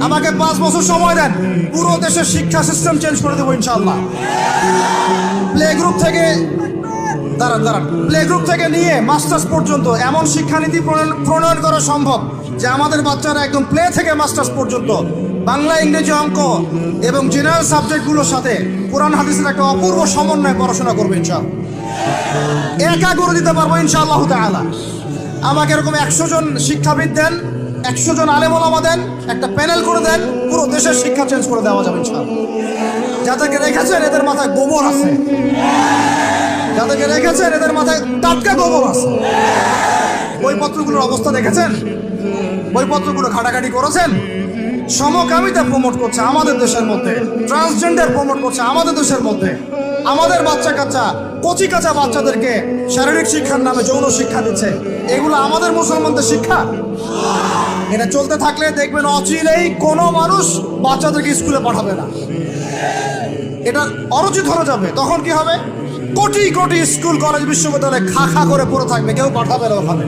আমাকে পাঁচ বছর সময় দেন। পুরো দেশের শিক্ষা সিস্টেম চেঞ্জ করে দেবো ইনশাল্লাহ প্লে গ্রুপ থেকে দাঁড়ান দাঁড়ান। প্লে গ্রুপ থেকে নিয়ে মাস্টার্স পর্যন্ত এমন শিক্ষানীতি প্রণয়ন- করা সম্ভব যে আমাদের বাচ্চারা একদম প্লে থেকে মাস্টার্স পর্যন্ত বাংলা, ইংরেজি অঙ্ক এবং জেনারেল সাবজেক্টগুলোর সাথে কোরআন, হাদিসের একটা অপূর্ব সমন্বয়ে পড়াশোনা করবে ইনশাল্লাহ একা করে দিতে পারব ইনশাআল্লাহ আমাকে এরকম একশো জন শিক্ষাবিদ দেন একশো জন আলেমলামা দেন, একটা প্যানেল করে দেন, পুরো দেশের শিক্ষা চেঞ্জ করে দেওয়া যাবে ইনশাআল্লাহ। যাদেরকে রেখেছেন, এদের মাথায় গোবর আছে। যাদেরকে রেখেছেন, এদের মাথায় টাটকা গোবর আছে। বইপত্রগুলোর অবস্থা দেখেছেন? বইপত্রগুলো ঘাটাঘাটি করেছেন? সমকামিতা প্রমোট করছে আমাদের দেশের মধ্যে ট্রান্সজেন্ডার প্রমোট করছে আমাদের দেশের মধ্যে। আমাদের বাচ্চা কাচ্চা, কচি কাঁচা বাচ্চাদেরকে শারীরিক শিক্ষার নামে যৌন শিক্ষা দিচ্ছে। এগুলো আমাদের মুসলমানদের শিক্ষা? এটা চলতে থাকলে দেখবেন অচিরেই কোনো মানুষ বাচ্চাদেরকে স্কুলে পাঠাবে না। এটা অরুচিত হয়ে যাবে। তখন কি হবে? কোটি কোটি স্কুল, কলেজ, বিশ্ববিদ্যালয়ে খা খা করে পড়ে থাকবে, কেউ পাঠাবে না ওখানে।